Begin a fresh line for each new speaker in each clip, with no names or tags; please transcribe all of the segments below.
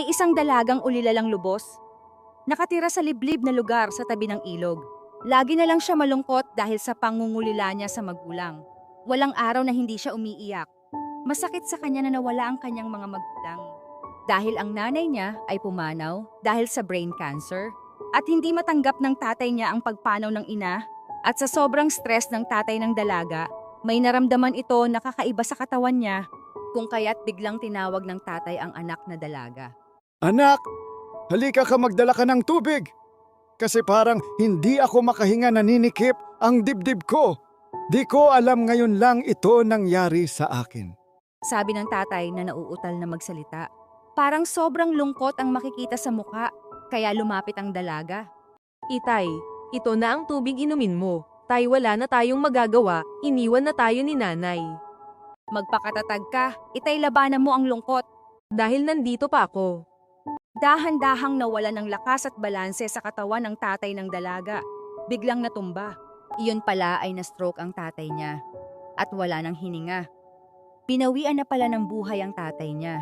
May isang dalagang ulilalang lubos. Nakatira sa liblib na lugar sa tabi ng ilog. Lagi na lang siya malungkot dahil sa pangungulila niya sa magulang. Walang araw na hindi siya umiiyak. Masakit sa kanya na nawala ang kanyang mga magulang. Dahil ang nanay niya ay pumanaw dahil sa brain cancer at hindi matanggap ng tatay niya ang pagpanaw ng ina at sa sobrang stress ng tatay ng dalaga, may naramdaman ito na kakaiba sa katawan niya kung kaya't biglang tinawag ng tatay ang anak na dalaga.
Anak, halika ka magdala ka ng tubig. Kasi parang hindi ako makahinga naninikip ang dibdib ko. Di ko alam ngayon lang ito nangyari sa akin.
Sabi ng tatay na nauutal na magsalita. Parang sobrang lungkot ang makikita sa muka, kaya lumapit ang dalaga.
Itay, ito na ang tubig inumin mo. Tay wala na tayong magagawa, iniwan na tayo ni nanay.
Magpakatatag ka, itay labanan mo ang lungkot.
Dahil nandito pa ako.
Dahan-dahang nawala ng lakas at balanse sa katawan ng tatay ng dalaga. Biglang natumba. Iyon pala ay na-stroke ang tatay niya. At wala ng hininga. Pinawian na pala ng buhay ang tatay niya.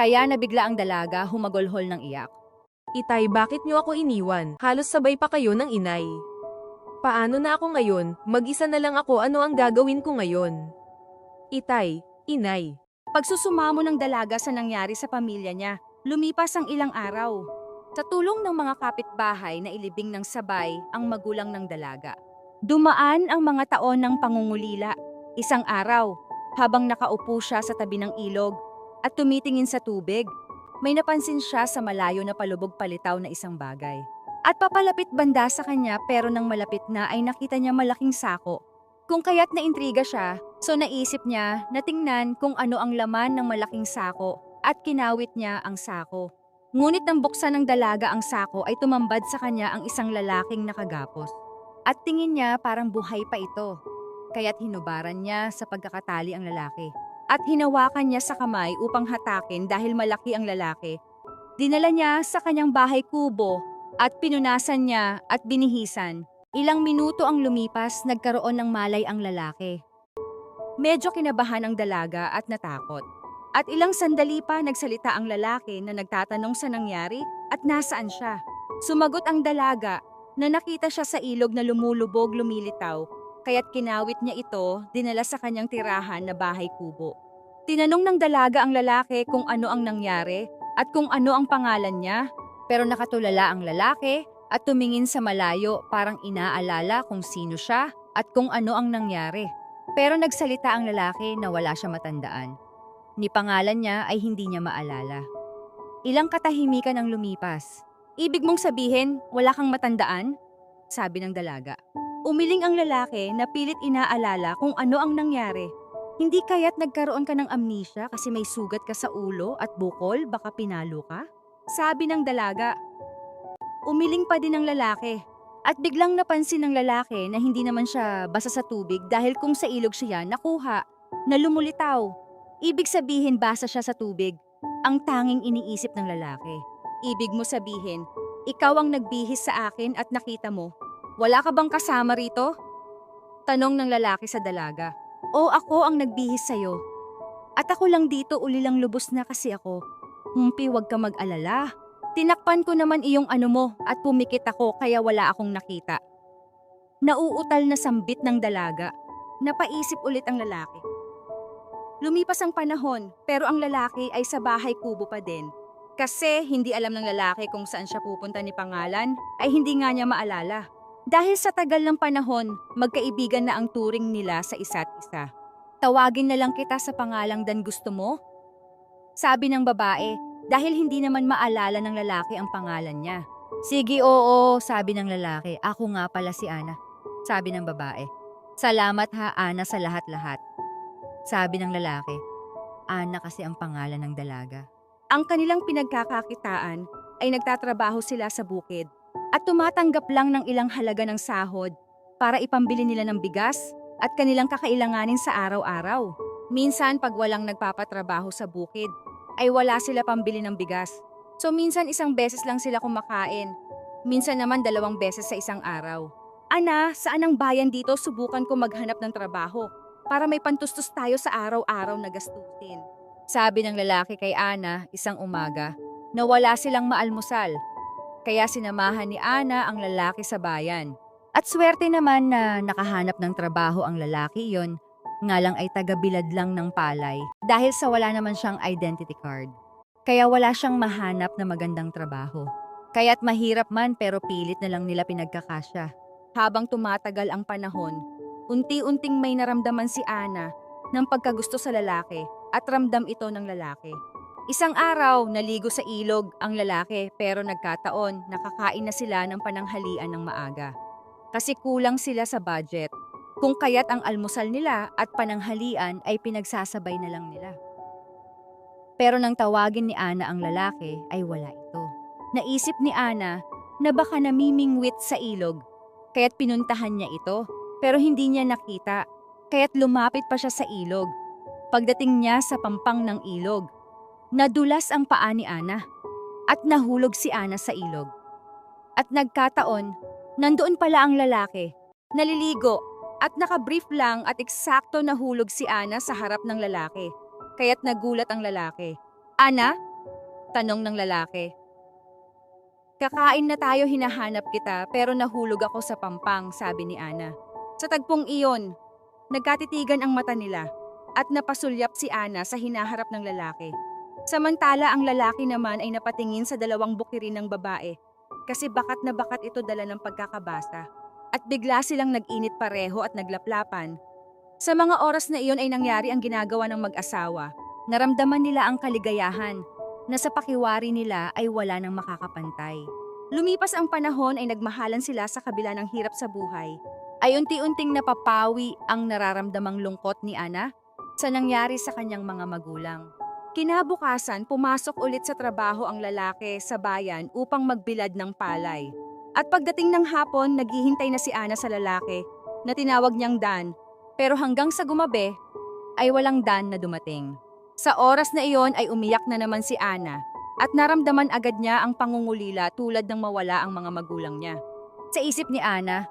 Kaya nabigla ang dalaga humagolhol ng iyak.
Itay bakit niyo ako iniwan? Halos sabay pa kayo ng inay. Paano na ako ngayon? Mag-isa na lang ako ano ang gagawin ko ngayon? Itay, inay.
Pagsusumamo ng dalaga sa nangyari sa pamilya niya, lumipas ang ilang araw. Sa tulong ng mga kapitbahay na ilibing ng sabay ang magulang ng dalaga. Dumaan ang mga taon ng pangungulila. Isang araw, habang nakaupo siya sa tabi ng ilog at tumitingin sa tubig, may napansin siya sa malayo na palubog palitaw na isang bagay. At papalapit banda sa kanya pero nang malapit na ay nakita niya malaking sako. Kung kaya't naintriga siya, so naisip niya na tingnan kung ano ang laman ng malaking sako at kinawit niya ang sako. Ngunit nang buksan ng dalaga ang sako ay tumambad sa kanya ang isang lalaking nakagapos. At tingin niya parang buhay pa ito. Kaya't hinubaran niya sa pagkakatali ang lalaki. At hinawakan niya sa kamay upang hatakin dahil malaki ang lalaki. Dinala niya sa kanyang bahay kubo at pinunasan niya at binihisan. Ilang minuto ang lumipas, nagkaroon ng malay ang lalaki. Medyo kinabahan ang dalaga at natakot. At ilang sandali pa nagsalita ang lalaki na nagtatanong sa nangyari at nasaan siya. Sumagot ang dalaga na nakita siya sa ilog na lumulubog lumilitaw, kaya't kinawit niya ito dinala sa kanyang tirahan na bahay kubo. Tinanong ng dalaga ang lalaki kung ano ang nangyari at kung ano ang pangalan niya, pero nakatulala ang lalaki at tumingin sa malayo parang inaalala kung sino siya at kung ano ang nangyari. Pero nagsalita ang lalaki na wala siya matandaan. Ni pangalan niya ay hindi niya maalala. Ilang katahimikan ang lumipas. Ibig mong sabihin, wala kang matandaan? Sabi ng dalaga. Umiling ang lalaki na pilit inaalala kung ano ang nangyari. Hindi kaya't nagkaroon ka ng amnesia kasi may sugat ka sa ulo at bukol, baka pinalo ka? Sabi ng dalaga. Umiling pa din ang lalaki. At biglang napansin ng lalaki na hindi naman siya basa sa tubig dahil kung sa ilog siya nakuha, na lumulitaw. Ibig sabihin basa siya sa tubig. Ang tanging iniisip ng lalaki. Ibig mo sabihin, ikaw ang nagbihis sa akin at nakita mo. Wala ka bang kasama rito? Tanong ng lalaki sa dalaga. O ako ang nagbihis sa'yo. At ako lang dito ulilang lubos na kasi ako. Humpi, wag ka mag-alala. Tinakpan ko naman iyong ano mo at pumikit ako kaya wala akong nakita. Nauutal na sambit ng dalaga. Napaisip ulit ang lalaki. Lumipas ang panahon pero ang lalaki ay sa bahay kubo pa din. Kasi hindi alam ng lalaki kung saan siya pupunta ni pangalan ay hindi nga niya maalala. Dahil sa tagal ng panahon, magkaibigan na ang turing nila sa isa't isa. Tawagin na lang kita sa pangalang dan gusto mo? Sabi ng babae, dahil hindi naman maalala ng lalaki ang pangalan niya. Sige, oo, sabi ng lalaki. Ako nga pala si Ana. Sabi ng babae. Salamat ha, Ana, sa lahat-lahat. Sabi ng lalaki. Ana kasi ang pangalan ng dalaga. Ang kanilang pinagkakakitaan ay nagtatrabaho sila sa bukid at tumatanggap lang ng ilang halaga ng sahod para ipambili nila ng bigas at kanilang kakailanganin sa araw-araw. Minsan pag walang nagpapatrabaho sa bukid, ay wala sila pambili ng bigas. So minsan isang beses lang sila kumakain. Minsan naman dalawang beses sa isang araw. Ana, saan ang bayan dito subukan ko maghanap ng trabaho para may pantustos tayo sa araw-araw na gastusin. Sabi ng lalaki kay Ana isang umaga. na wala silang maalmusal. Kaya sinamahan ni Ana ang lalaki sa bayan. At swerte naman na nakahanap ng trabaho ang lalaki iyon, nga lang ay tagabilad lang ng palay dahil sa wala naman siyang identity card. Kaya wala siyang mahanap na magandang trabaho. Kaya't mahirap man pero pilit na lang nila pinagkakasya. Habang tumatagal ang panahon, unti-unting may naramdaman si Ana ng pagkagusto sa lalaki at ramdam ito ng lalaki. Isang araw, naligo sa ilog ang lalaki pero nagkataon nakakain na sila ng pananghalian ng maaga. Kasi kulang sila sa budget. Kung kaya't ang almusal nila at pananghalian ay pinagsasabay na lang nila. Pero nang tawagin ni Ana ang lalaki ay wala ito. Naisip ni Ana na baka namimingwit sa ilog kaya't pinuntahan niya ito pero hindi niya nakita kaya't lumapit pa siya sa ilog. Pagdating niya sa pampang ng ilog, nadulas ang paa ni Ana at nahulog si Ana sa ilog. At nagkataon, nandoon pala ang lalaki, naliligo at nakabrief lang at eksakto nahulog si Ana sa harap ng lalaki. Kaya't nagulat ang lalaki. Ana? Tanong ng lalaki. Kakain na tayo hinahanap kita pero nahulog ako sa pampang, sabi ni Ana. Sa tagpong iyon, nagkatitigan ang mata nila at napasulyap si Ana sa hinaharap ng lalaki. Samantala ang lalaki naman ay napatingin sa dalawang bukirin ng babae kasi bakat na bakat ito dala ng pagkakabasa. At bigla silang nag-init pareho at naglaplapan. Sa mga oras na iyon ay nangyari ang ginagawa ng mag-asawa. Naramdaman nila ang kaligayahan na sa pakiwari nila ay wala nang makakapantay. Lumipas ang panahon ay nagmahalan sila sa kabila ng hirap sa buhay. Ay unti-unting napapawi ang nararamdamang lungkot ni Ana sa nangyari sa kanyang mga magulang. Kinabukasan, pumasok ulit sa trabaho ang lalaki sa bayan upang magbilad ng palay. At pagdating ng hapon, naghihintay na si Ana sa lalaki na tinawag niyang Dan. Pero hanggang sa gumabi, ay walang Dan na dumating. Sa oras na iyon ay umiyak na naman si Ana at naramdaman agad niya ang pangungulila tulad ng mawala ang mga magulang niya. Sa isip ni Ana,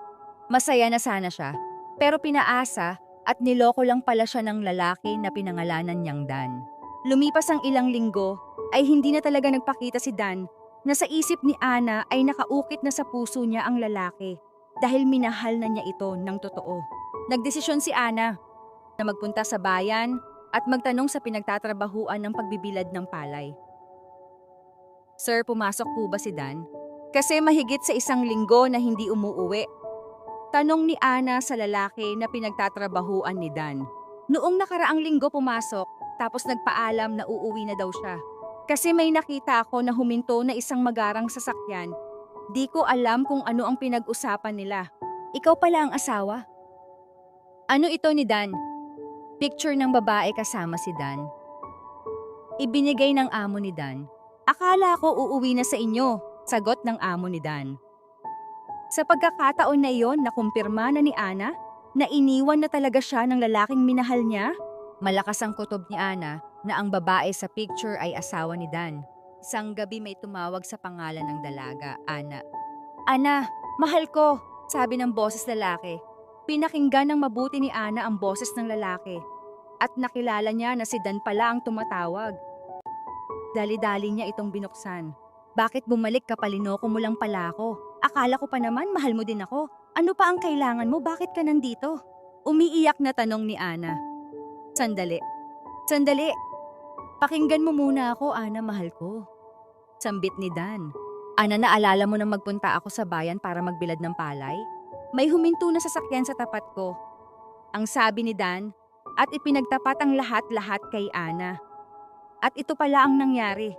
masaya na sana siya, pero pinaasa at niloko lang pala siya ng lalaki na pinangalanan niyang Dan. Lumipas ang ilang linggo ay hindi na talaga nagpakita si Dan na sa isip ni Ana ay nakaukit na sa puso niya ang lalaki dahil minahal na niya ito ng totoo. Nagdesisyon si Ana na magpunta sa bayan at magtanong sa pinagtatrabahuan ng pagbibilad ng palay. Sir, pumasok po ba si Dan? Kasi mahigit sa isang linggo na hindi umuuwi. Tanong ni Ana sa lalaki na pinagtatrabahuan ni Dan. Noong nakaraang linggo pumasok, tapos nagpaalam na uuwi na daw siya. Kasi may nakita ako na huminto na isang magarang sasakyan. Di ko alam kung ano ang pinag-usapan nila. Ikaw pala ang asawa? Ano ito ni Dan? Picture ng babae kasama si Dan. Ibinigay ng amo ni Dan. Akala ko uuwi na sa inyo, sagot ng amo ni Dan. Sa pagkakataon na iyon, nakumpirma na ni Ana na iniwan na talaga siya ng lalaking minahal niya. Malakas ang kutob ni Ana na ang babae sa picture ay asawa ni Dan. Isang gabi may tumawag sa pangalan ng dalaga, Ana. Ana, mahal ko, sabi ng boses lalaki. Pinakinggan ng mabuti ni Ana ang boses ng lalaki. At nakilala niya na si Dan pala ang tumatawag. Dali-dali niya itong binuksan. Bakit bumalik ka palinoko mo lang pala ako? Akala ko pa naman mahal mo din ako. Ano pa ang kailangan mo? Bakit ka nandito? Umiiyak na tanong ni Ana. Sandali. Sandali. Pakinggan mo muna ako, Ana, mahal ko. Sambit ni Dan. Ana, naalala mo na magpunta ako sa bayan para magbilad ng palay? May huminto na sasakyan sa tapat ko. Ang sabi ni Dan, at ipinagtapat ang lahat-lahat kay Ana. At ito pala ang nangyari.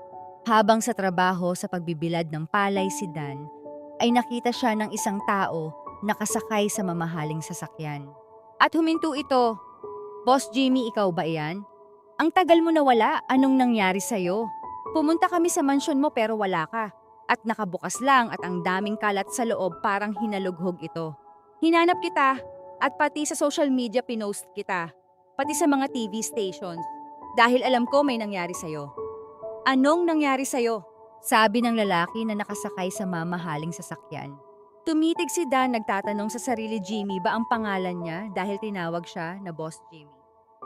Habang sa trabaho sa pagbibilad ng palay si Dan, ay nakita siya ng isang tao nakasakay sa mamahaling sasakyan. At huminto ito. Boss Jimmy, ikaw ba iyan? Ang tagal mo na wala, anong nangyari sa'yo? Pumunta kami sa mansyon mo pero wala ka. At nakabukas lang at ang daming kalat sa loob parang hinalughog ito. Hinanap kita at pati sa social media pinost kita. Pati sa mga TV stations. Dahil alam ko may nangyari sa'yo. Anong nangyari sa'yo? Sabi ng lalaki na nakasakay sa mamahaling sasakyan. Tumitig si Dan nagtatanong sa sarili Jimmy ba ang pangalan niya dahil tinawag siya na Boss Jimmy.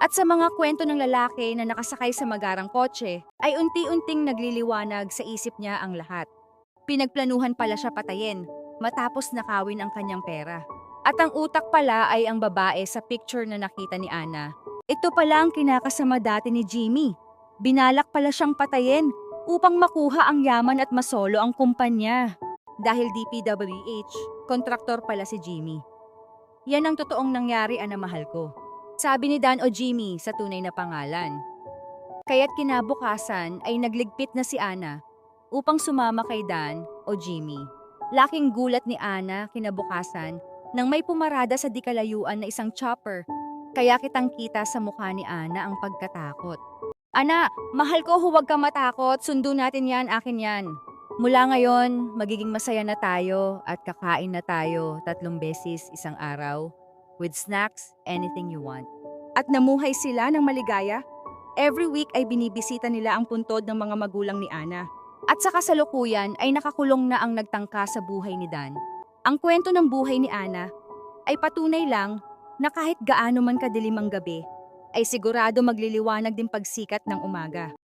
At sa mga kwento ng lalaki na nakasakay sa magarang kotse, ay unti-unting nagliliwanag sa isip niya ang lahat. Pinagplanuhan pala siya patayin, matapos nakawin ang kanyang pera. At ang utak pala ay ang babae sa picture na nakita ni Ana. Ito pala ang kinakasama dati ni Jimmy. Binalak pala siyang patayin upang makuha ang yaman at masolo ang kumpanya. Dahil DPWH, kontraktor pala si Jimmy. Yan ang totoong nangyari, ana mahal ko. Sabi ni Dan o Jimmy sa tunay na pangalan. Kaya't kinabukasan ay nagligpit na si Ana upang sumama kay Dan o Jimmy. Laking gulat ni Ana kinabukasan nang may pumarada sa dikalayuan na isang chopper. Kaya kitang kita sa mukha ni Ana ang pagkatakot. Ana, mahal ko huwag ka matakot, sundo natin yan, akin yan. Mula ngayon, magiging masaya na tayo at kakain na tayo tatlong beses isang araw with snacks, anything you want. At namuhay sila ng maligaya. Every week ay binibisita nila ang puntod ng mga magulang ni Ana. At sa kasalukuyan ay nakakulong na ang nagtangka sa buhay ni Dan. Ang kwento ng buhay ni Ana ay patunay lang na kahit gaano man kadilim ang gabi, ay sigurado magliliwanag din pagsikat ng umaga.